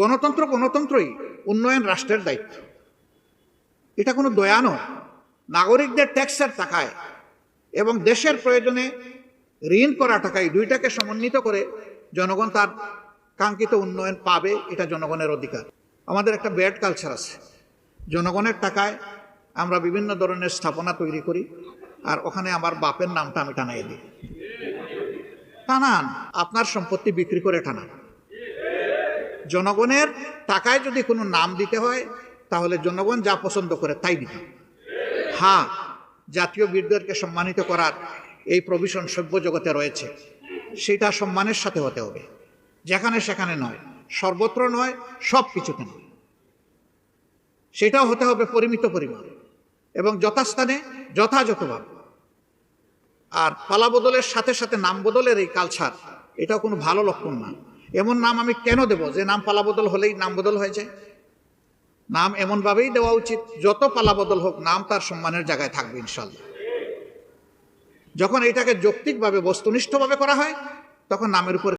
গণতন্ত্র গণতন্ত্রই উন্নয়ন রাষ্ট্রের দায়িত্ব। এটা কোনো দয়া নয়। নাগরিকদের ট্যাক্সের টাকায় এবং দেশের প্রয়োজনে ঋণ করা টাকায় দুইটাকে সমন্বিত করে জনগণ তার কাঙ্ক্ষিত উন্নয়ন পাবে, এটা জনগণের অধিকার। আমাদের একটা ব্যাড কালচার আছে। জনগণের টাকায় আমরা বিভিন্ন ধরনের স্থাপনা তৈরি করি আর ওখানে আমার বাপের নামটা আমি টানাই দিই। টানান, আপনার সম্পত্তি বিক্রি করে টানান। জনগণের টাকায় যদি কোনো নাম দিতে হয়, তাহলে জনগণ যা পছন্দ করে তাই দিতে। হ্যাঁ জাতীয় বীরদেরকে সম্মানিত করার এই প্রভিশন সভ্য জগতে রয়েছে। সেটা সম্মানের সাথে হতে হবে। যেখানে সেখানে নয়, সর্বত্র নয়, সব কিছুতে নয়। সেটাও হতে হবে পরিমিত পরিমাণ এবং যথাস্থানে যথাযথভাবে। আর পালা বদলের সাথে সাথে নাম বদলের এই কালচার এটাও কোনো ভালো লক্ষণ না। এমন নাম আমি কেন দেব? যে নাম পালা বদল হলেই নাম বদল হয়ে যায়। নাম এমনভাবেই দেওয়া উচিত, যত পালা বদল হোক, নাম তার সম্মানের জায়গায় থাকবে ইনশাল্লাহ যখন এটাকে যৌক্তিকভাবে, বস্তুনিষ্ঠভাবে করা হয়, তখন নামের উপর